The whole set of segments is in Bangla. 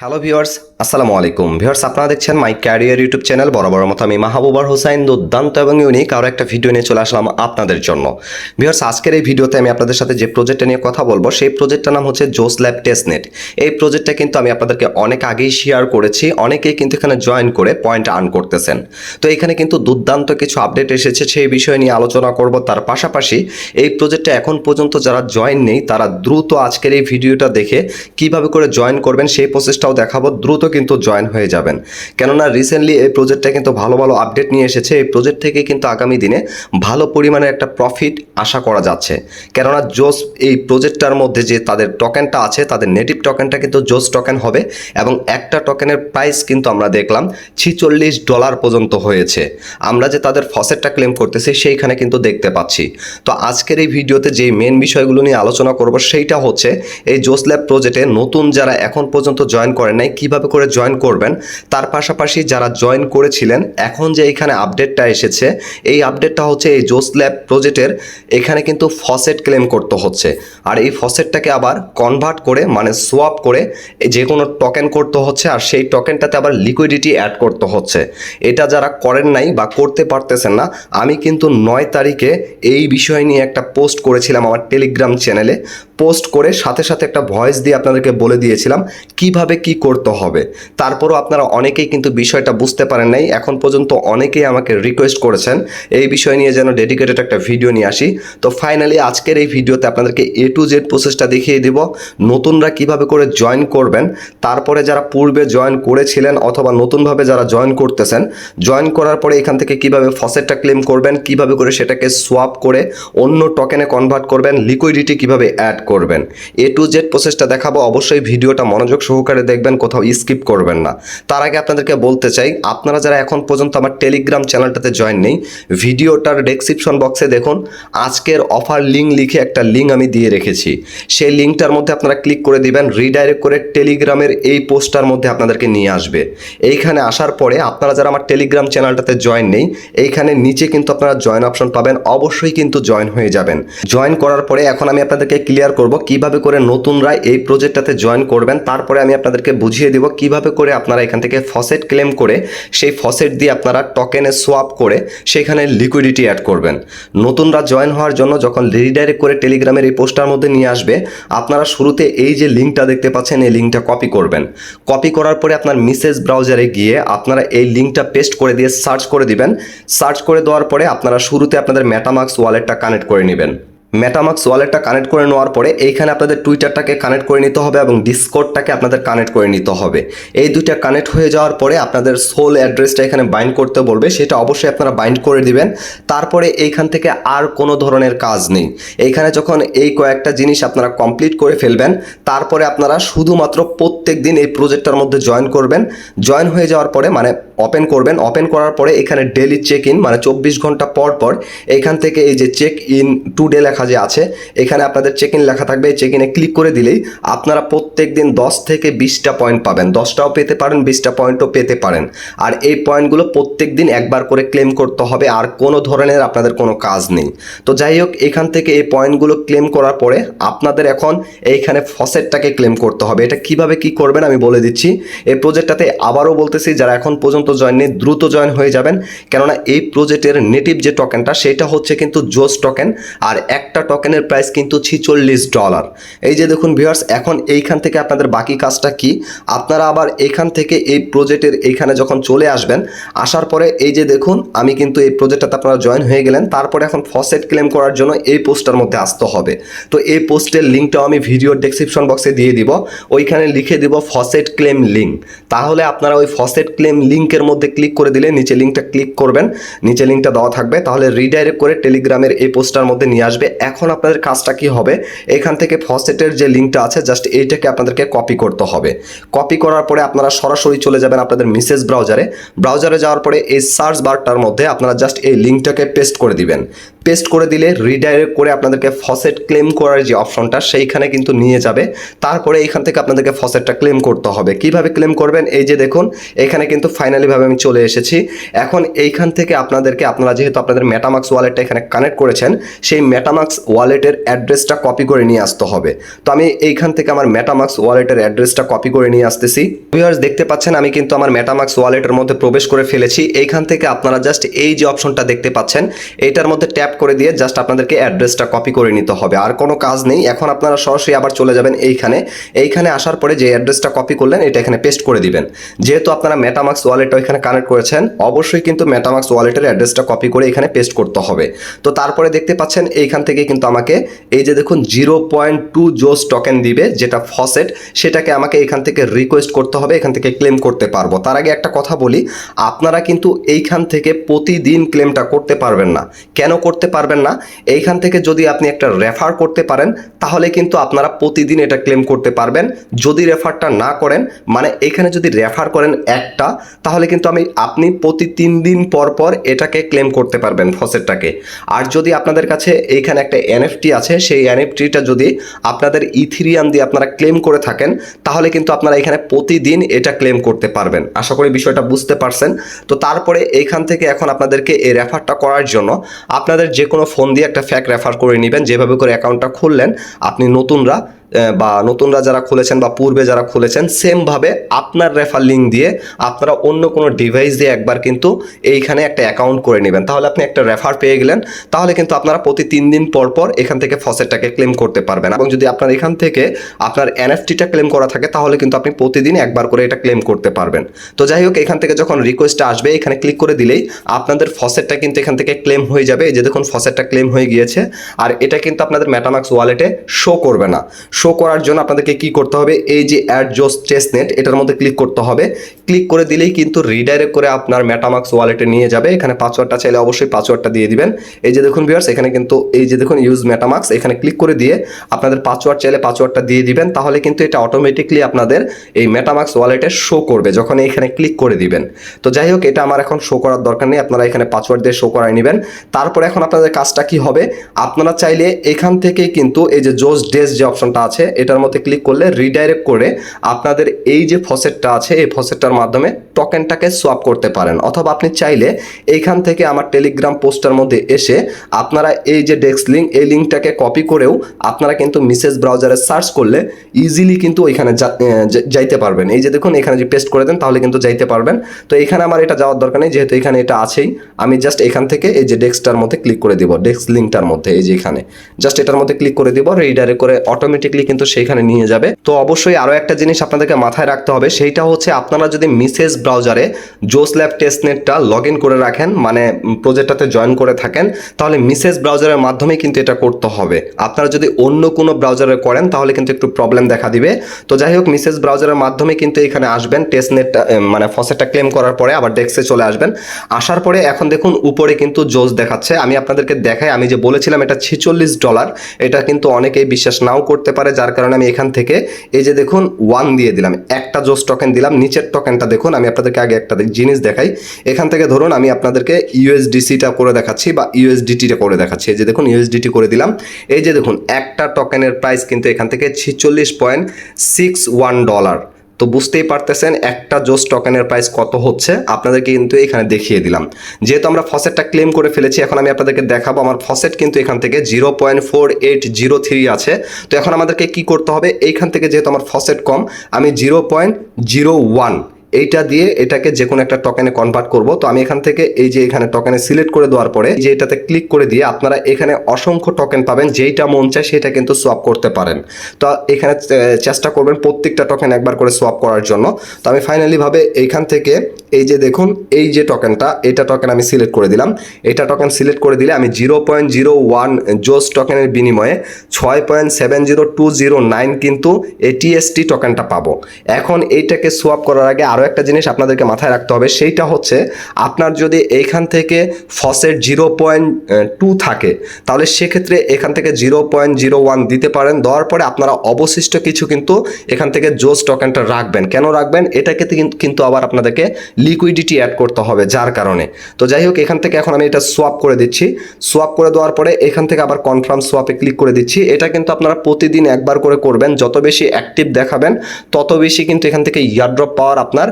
হ্যালো ভিউয়ার্স আসসালামু আলাইকুম ভিউয়ার্স আপনারা দেখছেন মাই ক্যারিয়ার ইউটিউব চ্যানেল বরাবর মতো আমি মাহবুবার হোসাইন, দুর্দান্ত এবং ইউনিক আরও একটা ভিডিও নিয়ে চলে আসলাম আপনাদের জন্য। ভিউয়ার্স আজকের এই ভিডিওতে আমি আপনাদের সাথে যে প্রজেক্টটা নিয়ে কথা বলব, সেই প্রজেক্টটার নাম হচ্ছে জোস ল্যাব টেস্টনেট এই প্রজেক্টটা কিন্তু আমি আপনাদেরকে অনেক আগেই শেয়ার করেছি, অনেকেই কিন্তু এখানে জয়েন করে পয়েন্ট আর্ন করতেছেন। তো এখানে কিন্তু দুর্দান্ত কিছু আপডেট এসেছে, সেই বিষয় নিয়ে আলোচনা করব। তার পাশাপাশি এই প্রজেক্টটা এখন পর্যন্ত যারা জয়েন নেই, তারা দ্রুত আজকের এই ভিডিওটা দেখে কীভাবে করে জয়েন করবেন, সেই প্রসেসটাও দেখাবো, দ্রুত কিন্তু জয়েন হয়ে যাবেন। কেননা রিসেন্টলি এই প্রজেক্টটা কিন্তু ভালো ভালো আপডেট নিয়ে এসেছে। এই প্রজেক্ট থেকে কিন্তু আগামী দিনে ভালো পরিমাণে একটা প্রফিট আশা করা যাচ্ছে। কেননা জোস এই প্রজেক্টটার মধ্যে যে তাদের টোকেনটা আছে, তাদের নেটিভ টোকেনটা কিন্তু জোস টোকেন হবে এবং একটা টোকেনের প্রাইস কিন্তু আমরা দেখলাম ছিচল্লিশ ডলার পর্যন্ত হয়েছে। আমরা যে তাদের ফসেটটা ক্লেম করতেছি, সেইখানে কিন্তু দেখতে পাচ্ছি। তো আজকের এই ভিডিওতে যে মেন বিষয়গুলো নিয়ে আলোচনা করব, সেইটা হচ্ছে এই জোস ল্যাব প্রজেক্টে নতুন যারা এখন পর্যন্ত জয়েন করেন নাই, কীভাবে করে জয়েন করবেন, তার পাশাপাশি যারা জয়েন করেছিলেন, এখন যে এখানে আপডেটটা এসেছে, এই আপডেটটা হচ্ছে এই জোস ল্যাব প্রজেক্টের এখানে কিন্তু ফসেট ক্লেম করতে হচ্ছে। আর এই ফসেটটাকে আবার কনভার্ট করে মানে সোয়াপ করে যে কোনো টোকেন করতে হচ্ছে, আর সেই টোকেনটাতে আবার লিকুইডিটি অ্যাড করতে হচ্ছে। এটা যারা করেন নাই বা করতে পারতেছেন না, আমি কিন্তু নয় তারিখে এই বিষয় নিয়ে একটা পোস্ট করেছিলাম আমার টেলিগ্রাম চ্যানেলে পোস্ট করে সাথে সাথে একটা ভয়েস দিয়ে আপনাদেরকে বলে দিয়েছিলাম, কীভাবে কি করতে হবে? তারপরও আপনারা অনেকেই কিন্তু বিষয়টা বুঝতে পারেন নাই। এখন পর্যন্ত অনেকেই আমাকে রিকোয়েস্ট করেছেন এই বিষয় নিয়ে যেন ডেডিকেটেড একটা ভিডিও নিয়ে আসি। তো ফাইনালি আজকের এই ভিডিওতে আপনাদেরকে এ টু জেড প্রসেসটা দেখিয়ে দিব। নতুনরা কীভাবে করে জয়েন করবেন, তারপরে যারা পূর্বে জয়েন করেছিলেন অথবা নতুনভাবে যারা জয়েন করতেছেন জয়েন করার পরে এখান থেকে কীভাবে ফসেটটা ক্লেম করবেন, কীভাবে করে সেটাকে সোয়াপ করে অন্য টোকেনে কনভার্ট করবেন লিকুইডিটি কীভাবে অ্যাড করবেন। এ টু জেড প্রসেসটা দেখাবো। অবশ্যই ভিডিওটা মনোযোগ সহকারে দেখবেন, কোথাও স্কিপ করবেন না। তার আগে আপনাদেরকে বলতে চাই, আপনারা যারা এখন পর্যন্ত আমার টেলিগ্রাম চ্যানেলটাতে জয়েন নেই, ভিডিওটার ডেসক্রিপশন বক্সে দেখুন, আজকের অফার লিঙ্ক লিখে একটা লিঙ্ক আমি দিয়ে রেখেছি। সেই লিঙ্কটার মধ্যে আপনারা ক্লিক করে দিবেন রিডাইরেক্ট করে টেলিগ্রামের এই পোস্টটার মধ্যে আপনাদেরকে নিয়ে আসবে। এইখানে আসার পরে আপনারা যারা আমার টেলিগ্রাম চ্যানেলটাতে জয়েন নেই, এইখানে নিচে কিন্তু আপনারা জয়েন অপশন পাবেন, অবশ্যই কিন্তু জয়েন হয়ে যাবেন। জয়েন করার পরে এখন আমি আপনাদেরকে ক্লিয়ার করব কীভাবে করে নতুনরা এই প্রজেক্টটাতে জয়েন করবেন, তারপরে আমি আপনাদেরকে বুঝিয়ে দেব কীভাবে করে আপনারা এখান থেকে ফসেট ক্লেম করে সেই ফসেট দিয়ে আপনারা টকেনে সোয়াপ করে সেখানে লিকুইডিটি অ্যাড করবেন। নতুনরা জয়েন হওয়ার জন্য যখন রিডাইরেক্ট করে টেলিগ্রামের এই পোস্টার মধ্যে নিয়ে আসবে, আপনারা শুরুতে এই যে লিঙ্কটা দেখতে পাচ্ছেন, এই লিঙ্কটা কপি করবেন। কপি করার পরে আপনার মিসেজ ব্রাউজারে গিয়ে আপনারা এই লিঙ্কটা পেস্ট করে দিয়ে সার্চ করে দিবেন। সার্চ করে দেওয়ার পরে আপনারা শুরুতে আপনাদের মেটামাক্স ওয়ালেটটা কানেক্ট করে নেবেন। মেটামাক্স ওয়ালেটটা কানেক্ট করে নেওয়ার পরে এইখানে আপনাদের টুইটারটাকে কানেক্ট করে নিতে হবে এবং ডিসকোডটাকে আপনাদের কানেক্ট করে নিতে হবে। এই দুইটা কানেক্ট হয়ে যাওয়ার পরে আপনাদের সোল অ্যাড্রেসটা এখানে বাইন্ড করতে বলবে, সেটা অবশ্যই আপনারা বাইন্ড করে দিবেন। তারপরে এইখান থেকে আর কোনো ধরনের কাজ নেই। এইখানে যখন এই কয়েকটা জিনিস আপনারা কমপ্লিট করে ফেলবেন, তারপরে আপনারা শুধুমাত্র প্রত্যেক দিন এই প্রজেক্টটার মধ্যে জয়েন করবেন। জয়েন হয়ে যাওয়ার পরে মানে ওপেন করবেন। ওপেন করার পরে এখানে ডেলি চেক ইন মানে চব্বিশ ঘণ্টা পর পর এখান থেকে এই যে চেক ইন টু ডে লেখা যে আছে। এখানে আপনাদের চেক ইন লেখা থাকবে। এই চেক ইনে ক্লিক করে দিলেই আপনারা প্রত্যেক দিন দশ থেকে বিশটা পয়েন্ট পাবেন। দশটাও পেতে পারেন, বিশটা পয়েন্টও পেতে পারেন। আর এই পয়েন্টগুলো প্রত্যেক দিন একবার করে ক্লেম করতে হবে। আর কোনো ধরনের আপনাদের কোনো কাজ নেই। তো যাই হোক, এখান থেকে এই পয়েন্টগুলো ক্লেম করার পরে আপনাদের এখন এইখানে ফসেটটাকে ক্লেম করতে হবে। এটা কীভাবে কি করবেন আমি বলে দিচ্ছি। এই প্রজেক্টটাতে আবারও বলতেছি, যারা এখন পর্যন্ত জয়েন নেই, দ্রুত জয়েন হয়ে যাবেন। কেননা এই প্রজেক্টের নেটিভ যে টোকেনটা সেটা হচ্ছে কিন্তু জোস টোকেন আর একটা টোকেনের প্রাইস কিন্তু ছিচল্লিশ ডলার এই যে দেখুন ভিউয়ার্স এখন এইখান থেকে আপনাদের বাকি কাজটা কি? আপনারা আবার এখান থেকে এই প্রজেক্টের এইখানে যখন চলে আসবেন, আসার পরে এই যে দেখুন, আমি কিন্তু এই প্রজেক্টটাতে আপনারা জয়েন হয়ে গেলেন। তারপরে এখন ফসেট ক্লেম করার জন্য এই পোস্টটার মধ্যে আসতে হবে। তো এই পোস্টের লিঙ্কটাও আমি ভিডিও ডেসক্রিপশন বক্সে দিয়ে দিব। ওইখানে লিখে দিব ফসেট ক্লেম লিঙ্ক তাহলে আপনারা ওই ফসেট ক্লেম লিঙ্কের মধ্যে ক্লিক করে দিলে নিচে লিঙ্কটা ক্লিক করবেন। নিচে লিঙ্কটা দেওয়া থাকবে। তাহলে রিডাইরেক্ট করে টেলিগ্রামের এই পোস্টার মধ্যে নিয়ে আসবে। এখন আপনাদের কাজটা কি হবে? এখান থেকে ফসেটের যে লিঙ্কটা আছে জাস্ট এইটাকে আপনাদেরকে কপি করতে হবে। কপি করার পরে আপনারা সরাসরি চলে যাবেন আপনাদের মিসেস ব্রাউজারে ব্রাউজারে যাওয়ার পরে এই সার্চ বারটার মধ্যে আপনারা জাস্ট এই লিঙ্কটাকে পেস্ট করে দিবেন। পেস্ট করে দিলে রিডাইরেক্ট করে আপনাদেরকে ফসেট ক্লেম করার যে অপশনটা, সেইখানে কিন্তু নিয়ে যাবে। তারপরে এখান থেকে আপনাদেরকে ফসেটটা ক্লেম করতে হবে। কীভাবে ক্লেম করবেন? এই যে দেখুন, এখানে কিন্তু ফাইনালিভাবে আমি চলে এসেছি। এখন এইখান থেকে আপনাদেরকে, আপনারা যেহেতু আপনাদের মেটামাক্স ওয়ালেটটা এখানে কানেক্ট করেছেন, সেই মেটামাক্স মেটামাক্স ওয়ালেটের অ্যাড্রেসটা কপি করে নিয়ে আসতে হবে। তো আমি এইখান থেকে আমার মেটামাক্স ওয়ালেটের অ্যাড্রেসটা কপি করে নিয়ে আসতেছি। ভিউয়ার্স দেখতে পাচ্ছেন, আমি কিন্তু আমার মেটামাক্স ওয়ালেটের মধ্যে প্রবেশ করে ফেলেছি। এইখান থেকে আপনারা জাস্ট এই যে অপশনটা দেখতে পাচ্ছেন, এইটার মধ্যে ট্যাপ করে দিয়ে জাস্ট আপনাদেরকে অ্যাড্রেসটা কপি করে নিতে হবে। আর কোনো কাজ নেই। এখন আপনারা সরাসরি আবার চলে যাবেন এইখানে। এইখানে আসার পরে যে অ্যাড্রেসটা কপি করলেন, এটা এখানে পেস্ট করে দিবেন। যেহেতু আপনারা মেটামাক্স ওয়ালেটটা এখানে কানেক্ট করেছেন, অবশ্যই কিন্তু মেটামাক্স ওয়ালেটের অ্যাড্রেসটা কপি করে এখানে পেস্ট করতে হবে। তো তারপরে দেখতে পাচ্ছেন, এইখান থেকে কিন্তু আমাকে এই যে দেখুন জিরো পয়েন্ট টু জোস টোকেন দিবে, যেটা ফসেট সেটাকে আমাকে এখান থেকে রিকোয়েস্ট করতে হবে, এখান থেকে ক্লেম করতে পারব। তার আগে একটা কথা বলি, আপনারা কিন্তু এইখান থেকে প্রতিদিন ক্লেমটা করতে পারবেন না। কেন করতে পারবেন না? এইখান থেকে যদি আপনি একটা রেফার করতে পারেন, তাহলে কিন্তু আপনারা প্রতিদিন এটা ক্লেম করতে পারবেন। যদি রেফারটা না করেন মানে এখানে যদি রেফার করেন একটা, তাহলে কিন্তু আমি, আপনি প্রতি তিন দিন পর পর এটাকে ক্লেম করতে পারবেন ফসেটটাকে আর যদি আপনাদের কাছে এইখানে একটা এনএফটি আছে, সেই এনএফটিটা যদি আপনাদের ইথিরিয়াম দিয়ে আপনারা ক্লেম করে থাকেন, তাহলে কিন্তু আপনারা এখানে প্রতিদিন এটা ক্লেম করতে পারবেন। আশা করি বিষয়টা বুঝতে পারছেন। তো তারপরে এইখান থেকে এখন আপনাদেরকে এই রেফারটা করার জন্য আপনাদের যে কোনো ফোন দিয়ে একটা ফ্যাক রেফার করে নেবেন। যেভাবে করে অ্যাকাউন্টটা খুললেন, আপনি নতুনরা বা নতুনরা যারা খুলেছেন বা পূর্বে যারা খুলেছেন সেমভাবে আপনার রেফার লিঙ্ক দিয়ে আপনারা অন্য কোনো ডিভাইস দিয়ে একবার কিন্তু এইখানে একটা অ্যাকাউন্ট করে নেবেন। তাহলে আপনি একটা রেফার পেয়ে গেলেন, তাহলে কিন্তু আপনারা প্রতি তিন দিন পর পর এখান থেকে ফসেটটাকে ক্লেম করতে পারবেন। এবং যদি আপনার এখান থেকে আপনার এনএফটিটা ক্লেম করা থাকে, তাহলে কিন্তু আপনি প্রতিদিন একবার করে এটা ক্লেম করতে পারবেন। তো যাই হোক, এখান থেকে যখন রিকোয়েস্টটা আসবে, এখানে ক্লিক করে দিলেই আপনাদের ফসেটটা কিন্তু এখান থেকে ক্লেম হয়ে যাবে। এই যে দেখুন, ফসেটটা ক্লেম হয়ে গিয়েছে। আর এটা কিন্তু আপনাদের মেটামাক্স ওয়ালেটে শো করবে না। শো করার জন্য আপনাদেরকে কি করতে হবে? এই যে অ্যাড জোস চেসনেট এটার মধ্যে ক্লিক করতে হবে। ক্লিক করে দিলেই কিন্তু রিডাইরেক্ট করে আপনার মেটামাক্স ওয়ালেটে নিয়ে যাবে। এখানে পাসওয়ার্ডটা চাইলে অবশ্যই পাসওয়ার্ডটা দিয়ে দিবেন। এই যে দেখুন ভিউয়ার্স এখানে কিন্তু এই যে দেখুন ইউজ মেটামাক্স এখানে ক্লিক করে দিয়ে আপনাদের পাসওয়ার্ড চাইলে পাসওয়ার্ডটা দিয়ে দিবেন। তাহলে কিন্তু এটা অটোমেটিকলি আপনাদের এই মেটামাক্স ওয়ালেটে শো করবে যখন এখানে ক্লিক করে দিবেন। তো যাই হোক, এটা আমার এখন শো করার দরকার নেই। আপনারা এখানে পাসওয়ার্ড দিয়ে শো করাই নেবেন। তারপরে এখন আপনাদের কাজটা কি হবে? আপনারা চাইলে এখান থেকেই কিন্তু এই যে জোস ডেস যে অপশনটা আছে, এটার মধ্যে ক্লিক করলে রিডাইরেক্ট করে আপনাদের এই যে ফসেটটা আছে, এই ফসেটটার মাধ্যমে টোকেনটাকে সোয়াপ করতে পারেন। অথবা আপনি চাইলে এইখান থেকে আমার টেলিগ্রাম পোস্টার মধ্যে এসে আপনারা এই যে ডেস্ক লিঙ্ক এই লিঙ্কটাকে কপি করেও আপনারা কিন্তু মিসেস ব্রাউজারে সার্চ করলে ইজিলি কিন্তু ওইখানে যা- যাইতে পারবেন। এই যে দেখুন, এখানে যদি পেস্ট করে দেন, তাহলে কিন্তু যাইতে পারবেন। তো এখানে আমার এটা যাওয়ার দরকার নেই, যেহেতু এখানে এটা আছেই। আমি জাস্ট এখান থেকে এই যে ডেস্কটার মধ্যে ক্লিক করে দিব ডেস্ক লিঙ্কটার মধ্যে, এই যে এখানে। জাস্ট এটার মধ্যে ক্লিক করে দিব রিডারে করে অটোমেটিকলি কিন্তু সেইখানে নিয়ে যাবে। তো অবশ্যই আরও একটা জিনিস আপনাদেরকে মাথায় রাখতে হবে, সেইটা হচ্ছে আপনারা যদি মিসেস ব্রাউজারে জোস ল্যাব টেস্টনেটটা লগ ইন করে রাখেন মানে প্রজেক্টটাতে জয়েন করে থাকেন, তাহলে মিসেস ব্রাউজারের মাধ্যমে কিন্তু এটা করতে হবে। আপনারা যদি অন্য কোনো ব্রাউজারে করেন, তাহলে কিন্তু একটু প্রবলেম দেখা দিবে। তো যাই হোক, মিসেস ব্রাউজারের মাধ্যমে কিন্তু এখানে আসবেন টেস্টনেটটা মানে ফসেটটা ক্লেম করার পরে আবার ডেস্কে চলে আসবেন। আসার পরে এখন দেখুন উপরে কিন্তু জোস দেখাচ্ছে। আমি আপনাদেরকে দেখাই, আমি যে বলেছিলাম এটা ছিচল্লিশ ডলার, এটা কিন্তু অনেকেই বিশ্বাস নাও করতে পারে। যার কারণে আমি এখান থেকে এই যে দেখুন ওয়ান দিয়ে দিলাম। একটা জোস টোকেন দিলাম, নিচের টোকেনটা দেখুন, আমি আপনাদেরকে আগে একটা জিনিস দেখাই। এখান থেকে ধরুন, আমি আপনাদেরকে ইউএসডিসিটা করে দেখাচ্ছি বা ইউএসডিটিটা করে দেখাচ্ছি। এই যে দেখুন ইউএসডিটি করে দিলাম। এই যে দেখুন, একটা টোকেনের প্রাইস কিন্তু এখান থেকে ছিচল্লিশ পয়েন্ট সিক্স ওয়ান ডলার তো বুঝতেই পারতেছেন, একটা জোস টোকেনের প্রাইস কত হচ্ছে? আপনাদেরকে কিন্তু এখানে দেখিয়ে দিলাম। যেহেতু আমরা ফসেটটা ক্লেম করে ফেলেছি, এখন আমি আপনাদেরকে দেখাবো। আমার ফসেট কিন্তু এখান থেকে zero point four eight zero three আছে। তো এখন আমাদেরকে কি করতে হবে? এইখান থেকে যেহেতু আমার ফসেট কম, আমি জিরো পয়েন্ট জিরো ওয়ান এইটা দিয়ে এটাকে যে কোনো একটা টকেনে কনভার্ট করব। তো আমি এখান থেকে এই যে এখানে টকেনে সিলেক্ট করে দেওয়ার পরে যে এটাতে ক্লিক করে দিয়ে আপনারা এখানে অসংখ্য টোকেন পাবেন, যেইটা মন চায় সেটা কিন্তু সোয়াপ করতে পারেন। তো এখানে চেষ্টা করবেন প্রত্যেকটা টোকেন একবার করে সোয়াপ করার জন্য। তো আমি ফাইনালিভাবে এইখান থেকে এই যে দেখুন, এই যে টোকেনটা এটা টোকেন আমি সিলেক্ট করে দিলাম। এটা টোকেন সিলেক্ট করে দিলে আমি জিরো পয়েন্ট জিরো ওয়ান জোস টোকেনের বিনিময়ে ছয় point seven zero two zero nine কিন্তু এটিএসটি টোকেনটা পাবো। এখন এইটাকে সোয়াপ করার আগে আরও একটা জিনিস আপনাদেরকে মাথায় রাখতে হবে, সেইটা হচ্ছে আপনার যদি এইখান থেকে ফসেট জিরো পয়েন্ট টু থাকে, তাহলে সেক্ষেত্রে এখান থেকে জিরো পয়েন্ট জিরো ওয়ান দিতে পারেন, দেওয়ার পরে আপনারা অবশিষ্ট কিছু কিন্তু এখান থেকে জোস টোকেনটা রাখবেন। কেন রাখবেন? এটাকে কিন্তু আবার আপনাদেরকে লিকুইডিটি অ্যাড করতে হবে যার কারণে। তো যাই হোক এখান থেকে এখন আমি এটা সোয়াপ করে দিচ্ছি। সোয়াপ করে দেওয়ার পরে এখান থেকে আবার কনফার্ম সোয়াপে ক্লিক করে দিচ্ছি। এটা কিন্তু আপনারা প্রতিদিন একবার করে করবেন। যত বেশি অ্যাক্টিভ দেখাবেন, তত বেশি কিন্তু এখান থেকে ইয়ারড্রপ পাওয়ার আপনার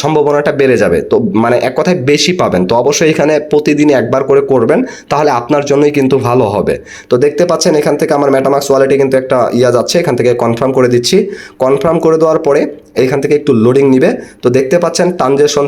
সম্ভাবনাটা বেড়ে যাবে। তো মানে এক কথায় বেশি পাবেন। তো অবশ্যই এখানে প্রতিদিন একবার করে করবেন, তাহলে আপনার জন্যই কিন্তু ভালো হবে। তো দেখতে পাচ্ছেন, এখান থেকে আমার মেটামাক্স ওয়ালেটে কিন্তু একটা ইয়া যাচ্ছে। এখান থেকে কনফার্ম করে দিচ্ছি। কনফার্ম করে দেওয়ার পরে এখান থেকে একটু লোডিং নিবে। তো দেখতে পাচ্ছেন ট্রানজেকশন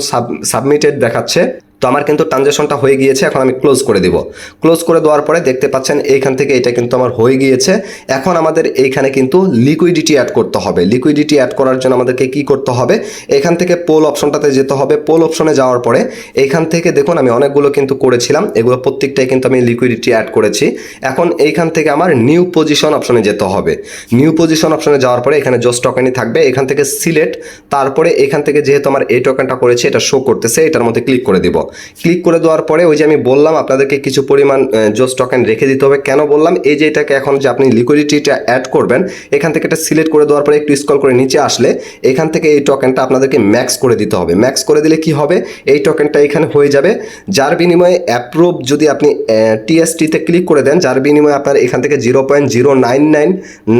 সাবমিটেড দেখাচ্ছে। তো আমার কিন্তু ট্রানজেকশনটা হয়ে গিয়েছে, এখন আমি ক্লোজ করে দিব। ক্লোজ করে দেওয়ার পরে দেখতে পাচ্ছেন এইখান থেকে এটা কিন্তু আমার হয়ে গিয়েছে। এখন আমাদের এইখানে কিন্তু লিকুইডিটি অ্যাড করতে হবে। লিকুইডিটি অ্যাড করার জন্য আমাদেরকে কি করতে হবে? এখান থেকে পোল অপশনটাতে যেতে হবে। পোল অপশনে যাওয়ার পরে এইখান থেকে দেখুন, আমি অনেকগুলো কিন্তু করেছিলাম। এগুলো প্রত্যেকটাই কিন্তু আমি লিকুইডিটি অ্যাড করেছি। এখন এইখান থেকে আমার নিউ পজিশন অপশনে যেতে হবে। নিউ পজিশন অপশনে যাওয়ার পরে এখানে জোস টোকেনই থাকবে। এখান থেকে সিলেক্ট তারপরে এখান থেকে যেহেতু আমার এই টোকেনটা করেছে, এটা শো করতেছে, এটার মধ্যে ক্লিক করে দিব। ক্লিক করে দেওয়ার পরে ওই যে আমি বললাম আপনাদেরকে কিছু পরিমাণ জোস টোকেন রেখে দিতে হবে। কেন বললাম? এই যে এটাকে এখন যে আপনি লিকুইডিটিটা অ্যাড করবেন, এখান থেকে এটা সিলেক্ট করে দেওয়ার পরে একটু স্ক্রল করে নিচে আসলে এখান থেকে এই টোকেনটা আপনাদেরকে ম্যাক্স করে দিতে হবে। ম্যাক্স করে দিলে কি হবে? এই টোকেনটা এখানে হয়ে যাবে। যার বিনিময়ে অ্যাপ্রুভ যদি আপনি টিএসটিতে ক্লিক করে দেন, যার বিনিময়ে আপনার এখান থেকে zero point zero nine nine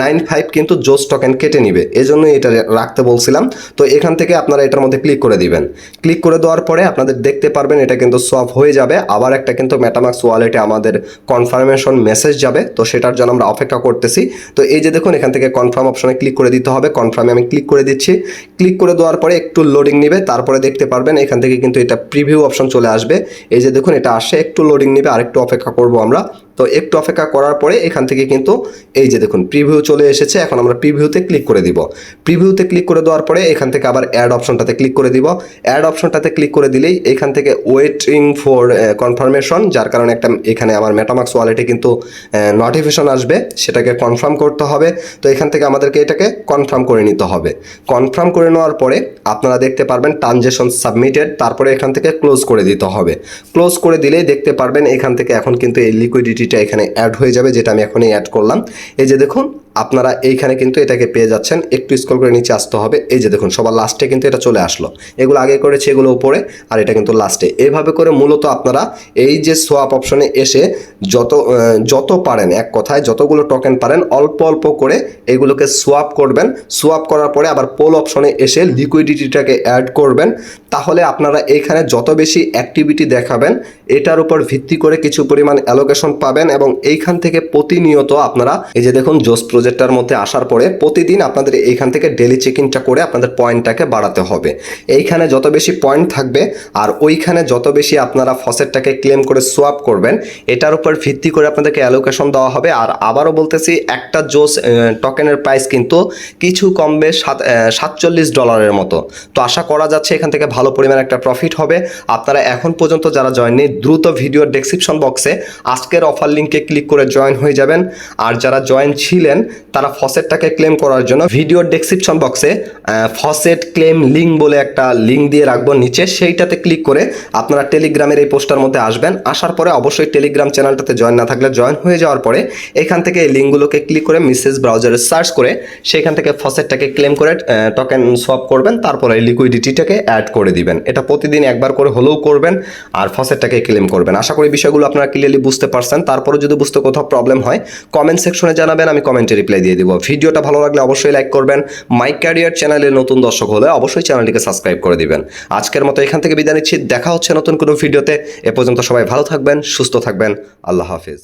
nine five কিন্তু জোস টোকেন কেটে নিবে। এজন্যই এটা রাখতে বলছিলাম। তো এখান থেকে আপনারা এটার মধ্যে ক্লিক করে দিবেন। ক্লিক করে দেওয়ার পরে আপনাদের দেখতে পারবেন এটা কিন্তু সোয়াপ হয়ে যাবে। আবার একটা কিন্তু মেটামাক্স ওয়ালেটে আমাদের কনফার্মেশন মেসেজ যাবে, তো সেটার জন্য আমরা অপেক্ষা করতেছি। তো এই যে দেখুন, এখান থেকে কনফার্ম অপশনে ক্লিক করে দিতে হবে। কনফার্মে আমি ক্লিক করে দিচ্ছি। ক্লিক করে দেওয়ার পরে একটু লোডিং নেবে, তারপরে দেখতে পারবেন এখান থেকে কিন্তু এটা প্রিভিউ অপশন চলে আসবে। এই যে দেখুন, এটা আসে, একটু লোডিং নেবে আর একটু অপেক্ষা করব আমরা। তো একটু অপেক্ষা করার পরে এখান থেকে কিন্তু এই যে দেখুন প্রিভিউ চলে এসেছে। এখন আমরা প্রিভিউতে ক্লিক করে দিব। প্রিভিউতে ক্লিক করে দেওয়ার পরে এখান থেকে আবার অ্যাড অপশনটাতে ক্লিক করে দিব। অ্যাড অপশনটাতে ক্লিক করে দিলেই এখান থেকে ওয়েটিং ফর কনফার্মেশন যার কারণে একটা এখানে আমার মেটামাক্স ওয়ালেটে কিন্তু নোটিফিকেশন আসবে। সেটাকে কনফার্ম করতে হবে। তো এখান থেকে আমাদেরকে এটাকে কনফার্ম করে নিতে হবে। কনফার্ম করে নেওয়ার পরে আপনারা দেখতে পারবেন ট্রানজেকশন সাবমিটেড তারপরে এখান থেকে ক্লোজ করে দিতে হবে। ক্লোজ করে দিলেই দেখতে পারবেন এখান থেকে এখন কিন্তু এই লিকুইডিটিটা এখানে অ্যাড হয়ে যাবে যেটা আমি এখনই অ্যাড করলাম। এই যে দেখুন আপনারা এইখানে কিন্তু এটাকে পেয়ে যাচ্ছেন। একটু স্ক্রল করে নিচে আসতে হবে। এই যে দেখুন, সবার লাস্টে কিন্তু এটা চলে আসলো। এগুলো আগে করেছে, এগুলো উপরে, আর এটা কিন্তু লাস্টে এইভাবে করে মূলত আপনারা এই যে সোয়াপ অপশনে এসে যত যত পারেন, এক কথায় যতগুলো টোকেন পারেন, অল্প অল্প করে এগুলোকে সোয়াপ করবেন। সোয়াপ করার পরে আবার পোল অপশনে এসে লিকুইডিটিটাকে অ্যাড করবেন। তাহলে আপনারা এইখানে যত বেশি অ্যাক্টিভিটি দেখাবেন, এটার উপর ভিত্তি করে কিছু পরিমাণ অ্যালোকেশন পাবেন এবং এইখান থেকে প্রতিনিয়ত আপনারা এই যে দেখুন, জোস প্রজেক্টটার মধ্যে আসার পরে প্রতিদিন আপনাদের এইখান থেকে ডেলি চেকিংটা করে আপনাদের পয়েন্টটাকে বাড়াতে হবে। এইখানে যত বেশি পয়েন্ট থাকবে আর ওইখানে যত বেশি আপনারা ফসেটটাকে ক্লেম করে সোয়াপ করবেন, এটার উপর ভিত্তি করে আপনাদেরকে অ্যালোকেশন দেওয়া হবে। আর আবারও বলতেছি, একটা জোস টোকেনের প্রাইস কিন্তু কিছু কমবে সাত সাতচল্লিশ ডলারের মতো। তো আশা করা যাচ্ছে এখান থেকে ভালো পরিমাণ একটা প্রফিট হবে। আপনারা এখন পর্যন্ত যারা জয়েন নেই, দ্রুত ভিডিওর ডেসক্রিপশন বক্সে আজকের অফার লিঙ্কে ক্লিক করে জয়েন হয়ে যাবেন। আর যারা জয়েন ছিলেন তারা ফসেটটাকে ক্লেম করার জন্য ভিডিওর ডেসক্রিপশন বক্সে ফসেট ক্লেম লিঙ্ক বলে একটা লিঙ্ক দিয়ে রাখব নিচে। সেইটাতে ক্লিক করে আপনারা টেলিগ্রামের এই পোস্টার মধ্যে আসবেন। আসার পরে অবশ্যই টেলিগ্রাম চ্যানেলটাতে জয়েন না থাকলে জয়েন হয়ে যাওয়ার পরে এখান থেকে এই লিঙ্কগুলোকে ক্লিক করে মিসেস ব্রাউজারে সার্চ করে সেখান থেকে ফসেটটাকে ক্লেম করে টোকেন সোয়াপ করবেন। তারপরে লিকুইডিটিটাকে অ্যাড করে দিবেন। এটা প্রতিদিন একবার করে হলেও করবেন আর ফসেটটাকে ক্লেম করবেন। আশা করি বিষয়গুলো আপনারা ক্লিয়ারলি বুঝতে পারছেন। তারপরে যদি বুঝতে কোথাও প্রবলেম হয় কমেন্ট সেকশনে জানাবেন, আমি কমেন্টে রিপ্লাই দিয়ে দিব। ভিডিওটা ভালো লাগলে অবশ্যই লাইক করবেন। মাই ক্যারিয়ার চ্যানেলে নতুন দর্শক হলে অবশ্যই চ্যানেলটিকে সাবস্ক্রাইব করে দিবেন। আজকের মতো এখান থেকে বিদায় নিচ্ছি। দেখা হচ্ছে নতুন কোনো ভিডিওতে। এ পর্যন্ত সবাই ভালো থাকবেন, সুস্থ থাকবেন। আল্লাহ হাফিজ।